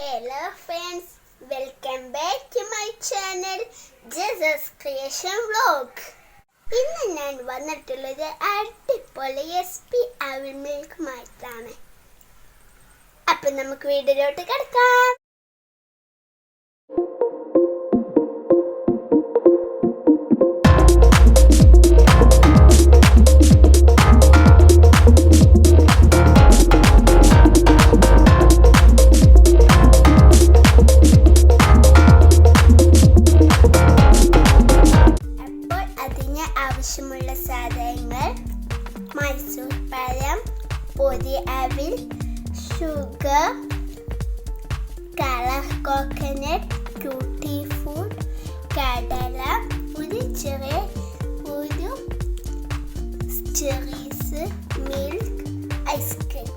Hello friends welcome back to my channel Jesus creation vlog ഇന്ന് ഞാൻ വന്നിട്ടുള്ളത് അടിപൊളി എസ് പി അവിൽ മാറ്റാണ് അപ്പം നമുക്ക് വീടിലോട്ട് കിടക്കാം. അതിന് ആവശ്യമുള്ള സാധനങ്ങൾ മൈസൂർ പഴം പൊതി അവിൽ sugar colour coconut tutti frutti കടല ഒരു ചെറിയ ഒരു ചെറീസ് മിൽക്ക് ഐസ്ക്രീം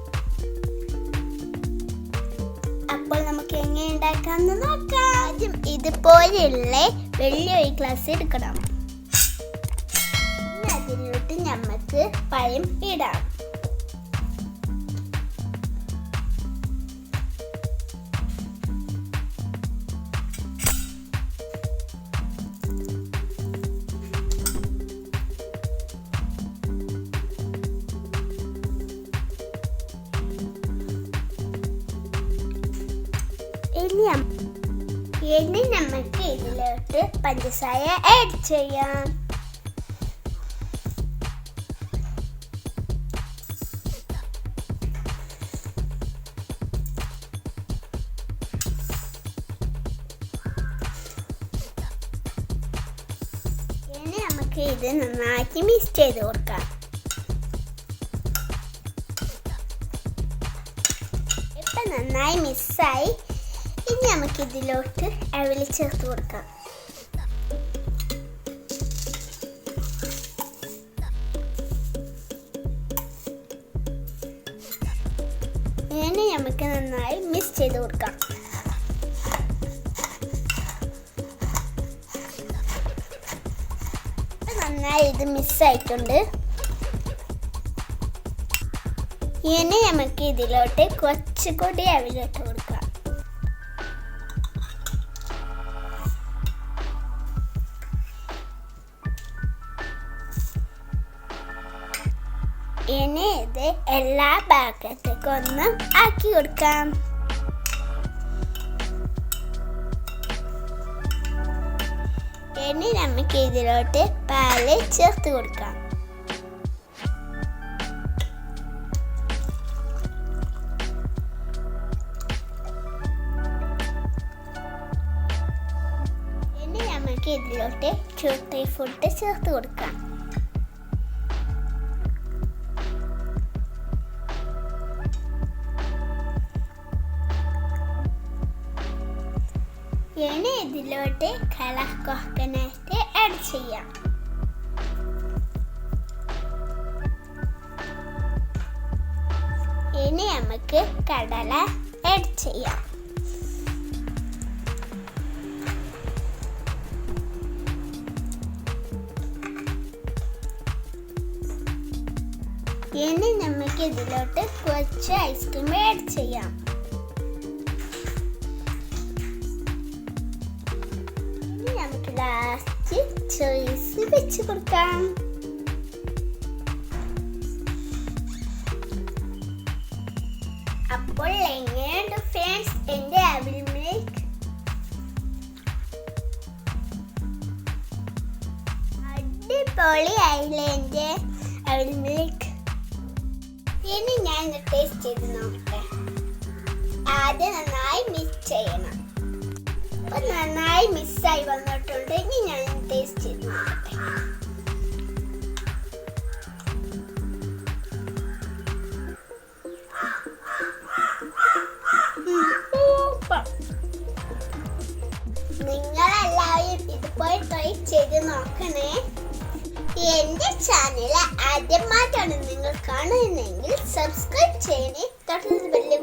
അപ്പോൾ നമുക്ക് എങ്ങനെ ഉണ്ടാക്കാമെന്ന് നോക്കാം. ആദ്യം ഇതുപോലെയുള്ള വലിയ ഒരു ഗ്ലാസ് എടുക്കണം. ഇനി അതിലോട്ട് നമുക്ക് പഴം ഇടാം. ഇനി നമുക്ക് ഇതിലോട്ട് പഞ്ചസാര ആഡ് ചെയ്യാം. നമുക്ക് ഇത് നന്നാക്കി മിക്സ് ചെയ്ത് കൊടുക്കാം ഇപ്പൊ നന്നായി മിക്സായി ഇനി നമുക്ക് ഇതിലോട്ട് അവിൽ ചേർത്ത് കൊടുക്കാം ഇനി നമുക്ക് നന്നായി മിക്സ് ചെയ്ത് കൊടുക്കാം നന്നായി ഇത് മിസ്സായിട്ടുണ്ട്. ഇനി നമുക്ക് ഇതിലോട്ട് കുറച്ചുകൂടി അവിലിട്ട് കൊടുക്കാം. ഇനി ഇത് എല്ലാ ഭാഗത്തേക്കും ഒന്ന് ആക്കി കൊടുക്കാം. ഇനി നമുക്ക് ഇതിലോട്ട് പാൽ ചേർത്ത് കൊടുക്കാം. ഇനി നമുക്ക് ഇതിലോട്ട് ചുട്ടി ഫുഡ് ചേർത്ത് കൊടുക്കാം. ഇനി ഇതിലോട്ട് കളർ കോക്കനട്ട് ആഡ് ചെയ്യാം. ഇനി നമുക്ക് കടല ആഡ് ചെയ്യാം. ഇനി നമുക്ക് ഇതിലോട്ട് കുറച്ച് ഐസ്ക്രീം ആഡ് ചെയ്യാം. ചോയ്സ് വെച്ച് കൊടുക്കാം. അപ്പോൾ എങ്ങനെയുണ്ട് ഫ്രണ്ട്സ് എന്റെ അവിൽ മിൽക്ക് അടിപൊളിയായില്ലേ എന്റെ അവിൽ മിൽക്ക് ഇനി ഞാൻ ടേസ്റ്റ് ചെയ്ത് നോക്കട്ടെ ആദ്യം നന്നായി മിക്സ് ചെയ്യണം. അപ്പൊ നന്നായി മിസ്സായി വന്നിട്ടുണ്ട്. ഇനി ഞാൻ ടേസ്റ്റ് ചെയ്ത് നോക്കട്ടെ. നിങ്ങളെല്ലാവരും ഇതുപോലെ ട്രൈ ചെയ്ത് നോക്കണേ. എന്റെ ചാനൽ ആദ്യമായിട്ടാണ് നിങ്ങൾ കാണുന്നതെങ്കിൽ സബ്സ്ക്രൈബ് ചെയ്യണേ. തൊട്ടത് ക്ലിക്ക്